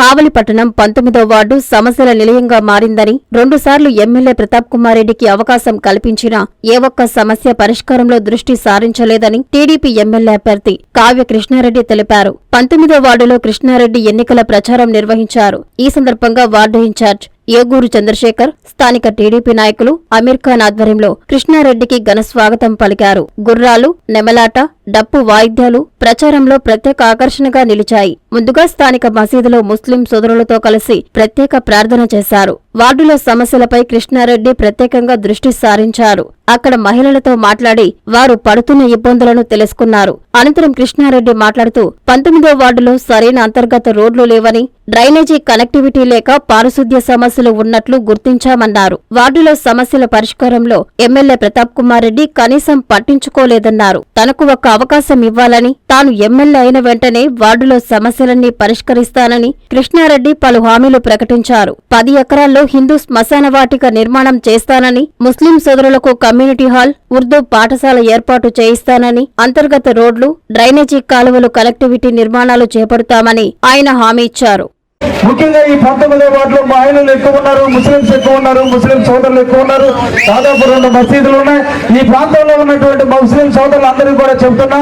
కావలిపట్టణం పంతొమ్మిదో వార్డు సమస్యల నిలయంగా మారిందని రెండుసార్లు ఎమ్మెల్యే ప్రతాప్ కుమార్ రెడ్డికి అవకాశం కల్పించినా ఏ ఒక్క సమస్య పరిష్కారంలో దృష్టి సారించలేదని టీడీపీ ఎమ్మెల్యే అభ్యర్థి కావ్య కృష్ణారెడ్డి తెలిపారు. పంతొమ్మిదో వార్డులో కృష్ణారెడ్డి ఎన్నికల ప్రచారం నిర్వహించారు. ఈ సందర్భంగా వార్డు ఇన్ఛార్జ్ ఏగూరు చంద్రశేఖర్ స్థానిక టీడీపీ నాయకులు అమీర్ ఖాన్ ఆధ్వర్యంలో కృష్ణారెడ్డికి ఘన స్వాగతం పలికారు. గుర్రాలు నెమలాట డప్పు వాయిద్యాలు ప్రచారంలో ప్రత్యేక ఆకర్షణగా నిలిచాయి. ముందుగా స్థానిక మసీదులో ముస్లిం సోదరులతో కలిసి ప్రత్యేక ప్రార్థన చేశారు. వార్డులో సమస్యలపై కృష్ణారెడ్డి ప్రత్యేకంగా దృష్టి సారించారు. అక్కడ మహిళలతో మాట్లాడి వారు పడుతున్న ఇబ్బందులను తెలుసుకున్నారు. అనంతరం కృష్ణారెడ్డి మాట్లాడుతూ పంతొమ్మిదో వార్డులో సరైన అంతర్గత రోడ్లు లేవని డ్రైనేజీ కనెక్టివిటీ లేక పారిశుద్ధ్య సమస్యలు ఉన్నట్లు గుర్తించామన్నారు. వార్డులో సమస్యల పరిష్కారంలో ఎమ్మెల్యే ప్రతాప్ కుమార్ రెడ్డి కనీసం పట్టించుకోలేదన్నారు. తనకు ఒక్క అవకాశం ఇవ్వాలని తాను ఎమ్మెల్యే అయిన వెంటనే వార్డులో సమస్యలన్నీ పరిష్కరిస్తానని కృష్ణారెడ్డి పలు హామీలు ప్రకటించారు. పది ఎకరాల్లో హిందూ శ్మశాన వాటిక నిర్మాణం చేస్తానని ముస్లిం సోదరులకు కమ్యూనిటీ హాల్ ఉర్దూ పాఠశాల ఏర్పాటు చేయిస్తానని అంతర్గత రోడ్లు డ్రైనేజీ కాలువలు కనెక్టివిటీ నిర్మాణాలు చేపడతామని ఆయన హామీ ఇచ్చారు. ముఖ్యంగా ఈ పంతొమ్మిదో వార్డులో మహిళలు ఎక్కువ ఉన్నారు ముస్లింస్ ఎక్కువ ఉన్నారు ముస్లిం సోదరులు ఎక్కువ ఉన్నారు. దాదాపు రెండు మసీదులు ఉన్నాయి. ఈ ప్రాంతంలో ఉన్నటువంటి ముస్లిం సోదరులు అందరూ కూడా చెప్తున్నా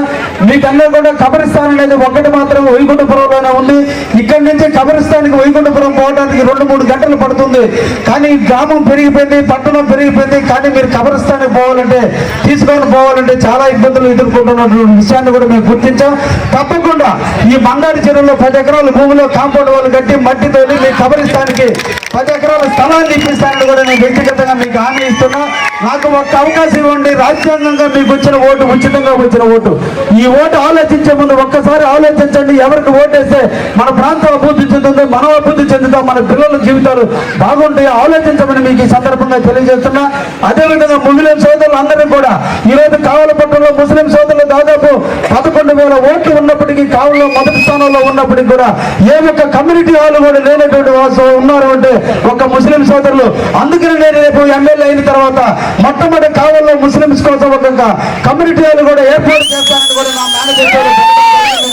మీకన్నా కూడా కబరిస్తాన్ అనేది ఒకటి మాత్రం వైకుంఠపురంలోనే ఇక్కడి నుంచి కబరిస్తానికి వైకుంఠపురం పోవడానికి రెండు మూడు గంటలు పడుతుంది. కానీ గ్రామం పెరిగిపోయింది పట్టణం పెరిగిపోయింది. కానీ మీరు కబరిస్తానికి పోవాలంటే తీసుకొని పోవాలంటే చాలా ఇబ్బందులు ఎదుర్కొంటున్నటువంటి విషయాన్ని కూడా మేము గుర్తించాం. తప్పకుండా ఈ మందాడి చెరువులో పది ఎకరాల భూమిలో కాంపౌండ్ వాళ్ళు కట్టి మట్టితో మీ కబరిస్తానికి పది ఎకరాల స్థలాన్ని ఇప్పిస్తానని కూడా నేను వ్యక్తిగతంగా మీకు హామీ ఇస్తున్నా. నాకు ఒక అవకాశం ఇవ్వండి. రాజ్యాంగంగా మీకు వచ్చిన ఓటు ఉచితంగా వచ్చిన ఓటు. ఈ ఓటు ఆలోచించే ముందు ఒక్కసారి ఆలోచించండి. ఎవరికి ఓటేస్తే మన ప్రాంతం అభివృద్ధి చెందుతుంది మనం అభివృద్ధి చెందుతాం మన పిల్లల జీవితాలు బాగుంటాయి ఆలోచించమని మీకు ఈ సందర్భంగా తెలియజేస్తున్నా. అదేవిధంగా ముస్లిం సోదరులు అందరూ కూడా ఈరోజు కావలపట్నంలో ముస్లిం సోదరులు దాదాపు పదకొండు వేల ఓట్లు ఉన్నప్పటికీ కావులో మొదటి స్థానంలో ఉన్నప్పటికీ కూడా ఏ ఒక్క కమ్యూనిటీ హాల్ కూడా లేనటువంటి వాసు ఉన్నారు అంటే ఒక ముస్లిం సోదరులు. అందుకని నేను రేపు ఎమ్మెల్యే అయిన తర్వాత మొట్టమొదటి కావల్లో ముస్లింస్ కోసం ఒక కమ్యూనిటీ కూడా ఏర్పాటు చేస్తానని కూడా నా మేనేజర్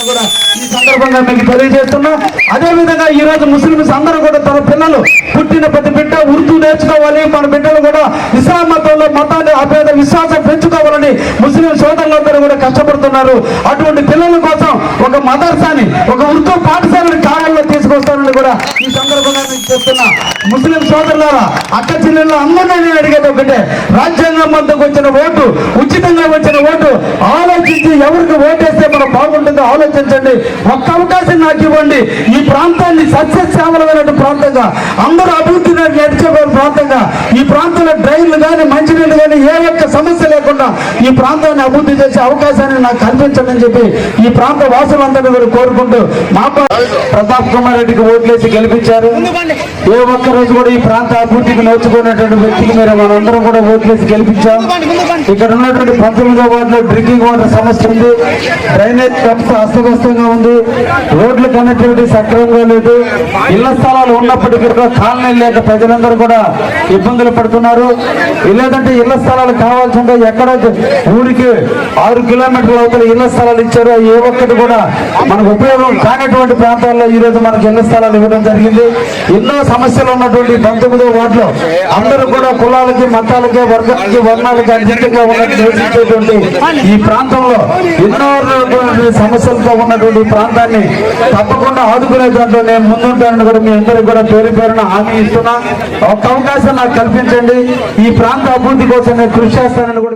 కూడా ఈ సందర్భంగా మీకు తెలియజేస్తున్నా. అదేవిధంగా ఈరోజు ఈ రోజు ముస్లింస్ అందరూ కూడా తన పిల్లలు పుట్టిన ప్రతి బిడ్డ ఉర్దూ నేర్చుకోవాలి. మన బిడ్డలు కూడా ఇస్లాం మతంలో మతాన్ని అభేద విశ్వాసం పెంచుకోవాలని ముస్లిం సోదరులందరూ కూడా కష్టపడుతున్నారు. అటువంటి పిల్లల కోసం ఒక మదర్సాని ఒక ఉర్దూ పాఠశాలని కాలంలో తీసుకొస్తానని కూడా సందర్భంగా మీకు చెప్తున్నా. ముస్లిం సోదరులారా అక్క చెల్లెళ్ళు అందరినీ నేను అడిగేది ఒకటే. రాజ్యాంగం వద్దకు వచ్చిన ఓటు ఉచితంగా వచ్చిన ఓటు ఆలోచించి ఎవరికి ఓటేస్తే మనం బాగుంటుందో ఆలోచించండి. ఒక్క అవకాశం నాకు ఇవ్వండి. ఈ ప్రాంతాన్ని సస్యశ్యామలమైన ప్రాంతంగా అందరూ అభివృద్ధి నడిచే ప్రాంతంగా ఈ ప్రాంతంలో డ్రైన్లు కానీ మంచినీళ్ళు కానీ ఏ ఒక్క సమస్య లేకుండా ఈ ప్రాంతాన్ని అభివృద్ధి చేసే అవకాశాన్ని నాకు కల్పించండి అని చెప్పి ఈ ప్రాంత వాసులందరినీ కూడా కోరుకుంటూ మా ప్రతాప్ కుమార్ రెడ్డికి ఓట్లేసి గెలిపించారు ఏ ఒక్క రోజు కూడా ఈ ప్రాంత అభివృద్ధికి నోచుకున్నటువంటి వ్యక్తికి మీరు మనందరం కూడా ఓట్లేసి గెలిపించాం. ఇక్కడ ఉన్నటువంటి పంతొమ్మిదో వార్డులో డ్రింకింగ్ వాటర్ సమస్య ఉంది. డ్రైనేజ్ వ్యవస్థ అస్తవ్యస్తంగా ఉంది. రోడ్ల కనెక్టివిటీ సక్రమంగా లేదు. ఇళ్ళ స్థలాలు ఉన్నప్పటికీ కూడా కాలనీ లేక ప్రజలందరూ కూడా ఇబ్బందులు పడుతున్నారు. లేదంటే ఇళ్ళ స్థలాలు కావాల్సి ఉంటే ఎక్కడ ఊరికి ఆరు కిలోమీటర్ల అవతల ఇళ్ళ స్థలాలు ఇచ్చారు. ఏ ఒక్కటి కూడా మనకు ఉపయోగం కానటువంటి ప్రాంతాల్లో ఈ రోజు మనకు ఇళ్ళ స్థలాలు ఇవ్వడం జరిగింది. ఎన్నో సమస్యలు ఉన్నటువంటి పంతొమ్మిదో వార్డులో అందరూ కూడా కులాలకి మతాలకి వర్గాలకి వర్ణాలకి అత్యంతంగా ఉన్నట్టు నివసించేటువంటి ఈ ప్రాంతంలో ఎన్నో సమస్యలతో ఉన్నటువంటి ప్రాంతాన్ని తప్పకుండా ఆదుకునే దాంట్లో నేను ముందుంటానని కూడా మీ అందరికీ కూడా పేరు పేరున హామీ ఇస్తున్నా. ఒక అవకాశం నాకు కల్పించండి. ఈ ప్రాంత అభివృద్ధి కోసం నేను కృషి చేస్తానని కూడా